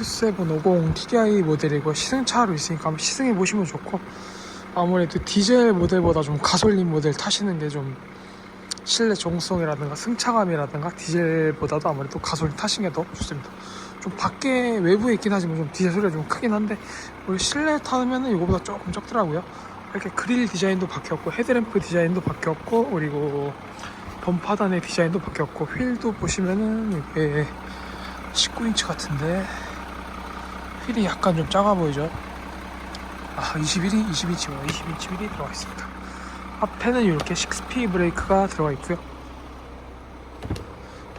Q7 50 TDI 모델이고 시승차로 있으니까 한번 시승해 보시면 좋고 아무래도 디젤 모델보다 좀 가솔린 모델 타시는 게 좀 실내 정성이라든가 승차감이라든가 디젤보다도 아무래도 가솔린 타시는 게 더 좋습니다. 좀 밖에 외부에 있긴 하지만 좀 디젤 소리가 좀 크긴 한데 실내 타면은 이거보다 조금 적더라고요. 이렇게 그릴 디자인도 바뀌었고 헤드램프 디자인도 바뀌었고 그리고 범파단의 디자인도 바뀌었고 휠도 보시면은 이게 19인치 같은데 휠이 약간 좀 작아 보이죠? 아 21이 20인치구나 20인치 휠이 들어가 있습니다. 앞에는 이렇게 6P 브레이크가 들어가 있고요.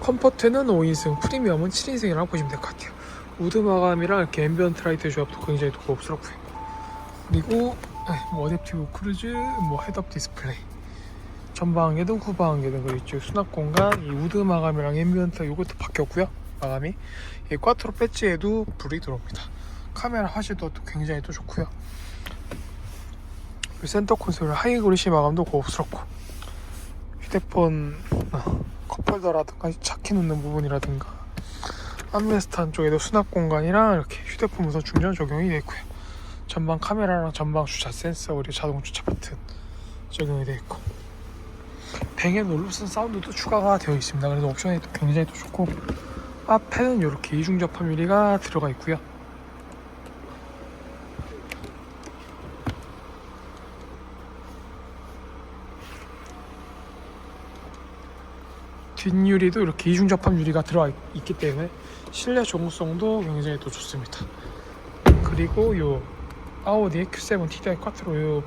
컴포트는 5인승, 프리미엄은 7인승이라고 보시면 될 것 같아요. 우드 마감이랑 이렇게 앰비언트 라이트 조합도 굉장히 고급스럽고요. 그리고 네, 뭐 어댑티브 크루즈, 뭐 헤드업 디스플레이, 전방에도 후방에도 그리고 수납 공간, 이 우드 마감이랑 앰비언트 이것도 바뀌었고요. 마감이 이 꽈트로 배지에도 불이 들어옵니다. 카메라 화질도 또 굉장히 또 좋고요. 센터 콘솔 하이그리시 마감도 고급스럽고 휴대폰 어, 컵홀더라든가 차키 놓는 부분이라든가 암레스트 한쪽에도 수납 공간이랑 이렇게 휴대폰 무선 충전 적용이 되어 있고요. 전방 카메라랑 전방 주차 센서 그리고 자동 주차 버튼 적용이 되어 있고 뱅앤 올루슨 사운드도 추가가 되어 있습니다. 그래서 옵션이 또 굉장히 또 좋고 앞에는 이렇게 이중 접합 유리가 들어가 있고요. 뒷유리도 이렇게 이중 접합 유리가 들어가 있- 있기 때문에 실내 조무성도 굉장히 또 좋습니다. 그리고 요 아우디 Q7 TDI 쿼트로 요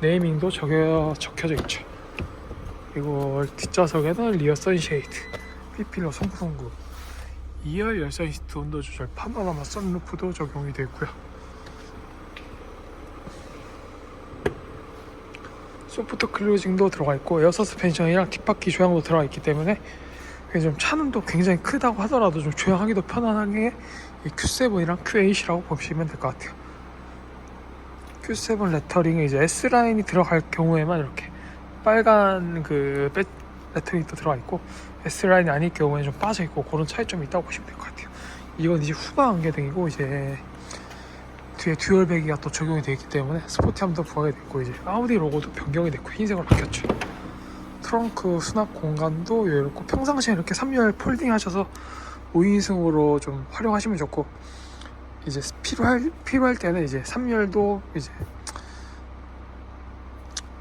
네이밍도 적혀, 적혀져 있죠. 그리고 뒷좌석에는 리어 선쉐이드, B필러 송풍구, 2열 열선 시트 온도 조절, 파노라마 선루프도 적용이 되어 있고요. 소프트 클로징도 들어가 있고 에어 서스펜션이랑 뒷바퀴 조향도 들어가 있기 때문에 좀 차는 또 굉장히 크다고 하더라도 좀 조향하기도 편안하게 이 Q7이랑 Q8이라고 보시면 될 것 같아요. Q7 레터링에 이제 S 라인이 들어갈 경우에만 이렇게 빨간 그 배- 레터링이 또 들어가 있고 S 라인이 아닐 경우에는 좀 빠져 있고 그런 차이점이 있다고 보시면 될 것 같아요. 이건 이제 후방 안개등이고 이제 뒤에 듀얼 배기가 또 적용이 되어 있기 때문에 스포티함도 부하게 됐고 이제 아우디 로고도 변경이 됐고 흰색으로 바뀌었죠. 트렁크 수납 공간도 여유롭고 평상시에 이렇게 3열 폴딩 하셔서 5인승으로 좀 활용하시면 좋고 이제 필요할 필요할 때는 이제 3열도 이제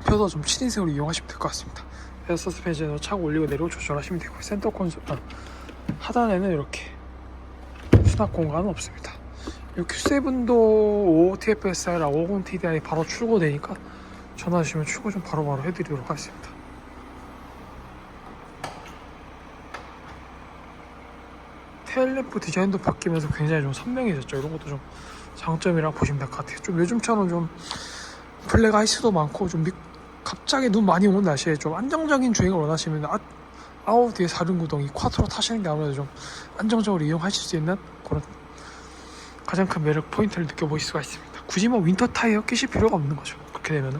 펴서 좀 7인승으로 이용하시면 될 것 같습니다. 에어 서스펜션으로 차고 올리고 내리고 조절하시면 되고 센터 콘솔 아, 하단에는 이렇게 수납 공간은 없습니다. 이 Q7도 5TFSI랑 50 TDI 바로 출고되니까 전화 주시면 출고 좀 바로 바로 해드리도록 하겠습니다. 테일램프 디자인도 바뀌면서 굉장히 좀 선명해졌죠. 이런 것도 좀 장점이라 보시면 될 것 같아요. 좀 요즘처럼 좀 블랙 아이스도 많고 좀 미- 갑자기 눈 많이 오는 날씨에 좀 안정적인 주행을 원하시면 아, 아우디의 4륜구동 이 쿼트로 타시는 게 아무래도 좀 안정적으로 이용하실 수 있는 그런 가장 큰 매력 포인트를 느껴보실 수가 있습니다. 굳이 뭐 윈터 타이어 끼실 필요가 없는 거죠. 그렇게 되면은